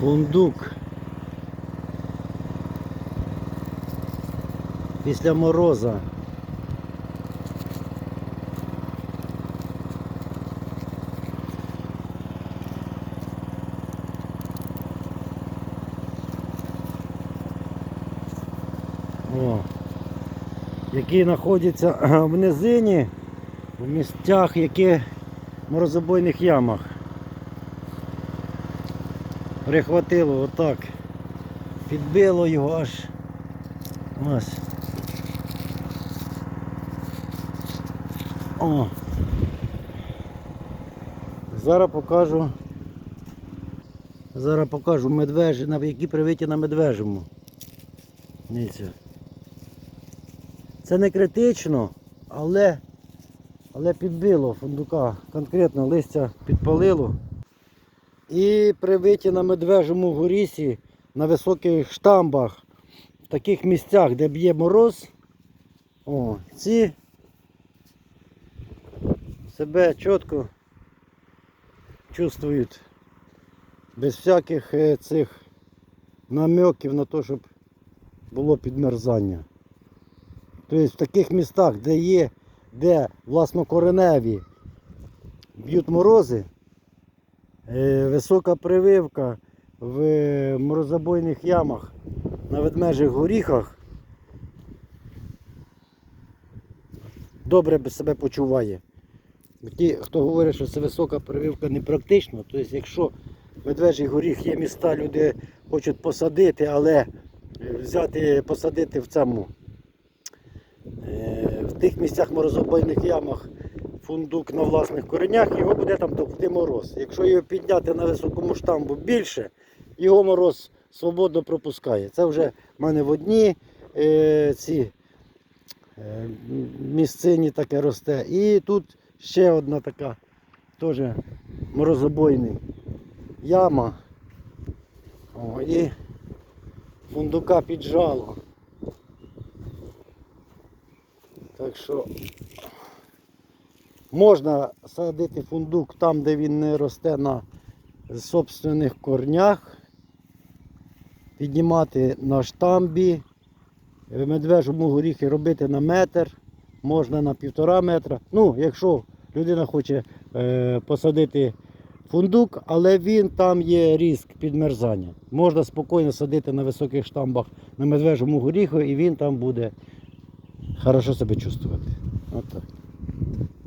Фундук. Після мороза. О, який знаходиться в низині, в місцях, які в морозобойних ямах. Прихватило отак. Підбило його аж ось. О. Зараз покажу. Зараз покажу медвежі, які привиті на медвежому. Дивіться. Це не критично, але, але підбило фундука. Конкретно листя підпалило. І привиті на медвежому горісі на високих штамбах, в таких місцях, де б'є мороз, о, ці себе чітко чувствують без всяких е, цих намеків на те, щоб було підмерзання. Тобто в таких містах, де є, де власнокореневі б'ють морози, висока прививка в морозобойних ямах на ведмежих горіхах добре себе почуває. Ті, хто говорить, що це висока прививка не практично, тобто якщо медвежий горіх є міста, люди хочуть посадити, але е, взяти, посадити в цьому е, в тих місцях морозобойних ямах фундук на власних коренях, його буде там товкти мороз. Якщо його підняти на високому штамбу більше, його мороз свободно пропускає. Це вже в мене в одній е, ці е, місцині таке росте. І тут ще одна така теж морозобойний яма. О, і фундука піджало. Так що можна садити фундук там, де він не росте на собственних корнях, піднімати на штамбі, медвежому горіхи робити на метр, можна на півтора метра. Ну, якщо людина хоче е, посадити фундук, але він там є ризик підмерзання. Можна спокійно садити на високих штамбах на медвежому горіху і він там буде хорошо себе чувствувати. От так.